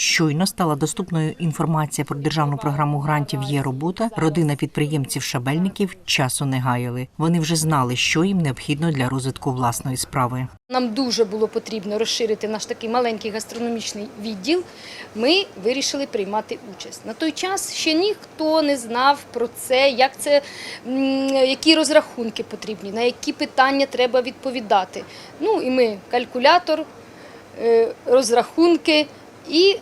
Щойно стала доступною інформація про державну програму грантів є робота. Родина підприємців шабельників часу не гаяли. Вони вже знали, що їм необхідно для розвитку власної справи. Нам дуже було потрібно розширити наш такий маленький гастрономічний відділ. Ми вирішили приймати участь. На той час ще ніхто не знав про це, як це, які розрахунки потрібні, на які питання треба відповідати. Ну і ми калькулятор, е, розрахунки і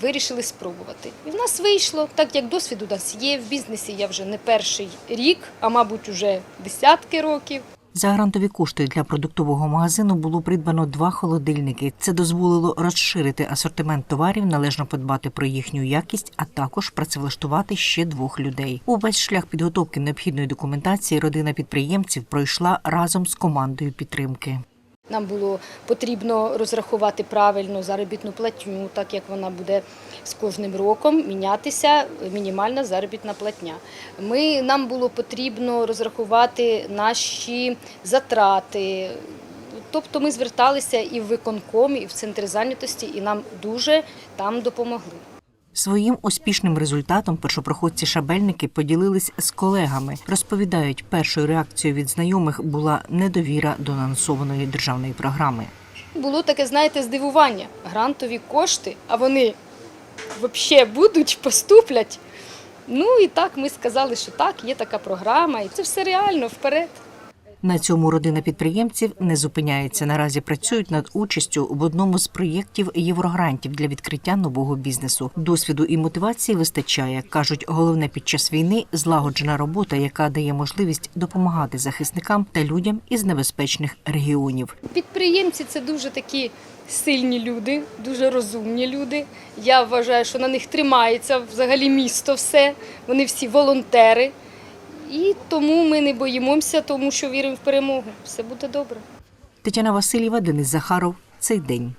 вирішили спробувати. І в нас вийшло, так як досвід у нас є. В бізнесі я вже не перший рік, а мабуть, уже десятки років. За грантові кошти для продуктового магазину було придбано два холодильники. Це дозволило розширити асортимент товарів, належно подбати про їхню якість, а також працевлаштувати ще двох людей. Увесь шлях підготовки необхідної документації родина підприємців пройшла разом з командою підтримки. Нам було потрібно розрахувати правильно заробітну платню, так як вона буде з кожним роком мінятися мінімальна заробітна платня. Ми, нам було потрібно розрахувати наші затрати. Тобто ми зверталися і в виконком, і в центр зайнятості, і нам дуже там допомогли. Своїм успішним результатом першопроходці шабельники поділились з колегами. Розповідають, першою реакцією від знайомих була недовіра до анонсованої державної програми. Було таке, знаєте, здивування. Грантові кошти, а вони взагалі будуть, поступлять. Ну і так ми сказали, що так, є така програма, і це все реально вперед. На цьому родина підприємців не зупиняється. Наразі працюють над участю в одному з проєктів єврогрантів для відкриття нового бізнесу. Досвіду і мотивації вистачає. кажуть, головне під час війни злагоджена робота, яка дає можливість допомагати захисникам та людям із небезпечних регіонів. Підприємці це дуже такі сильні люди, дуже розумні люди. Я вважаю, що на них тримається взагалі місто все. Вони всі волонтери. І тому ми не боїмося, тому що віримо в перемогу. Все буде добре. Тетяна Васильєва, Денис Захаров. Цей день.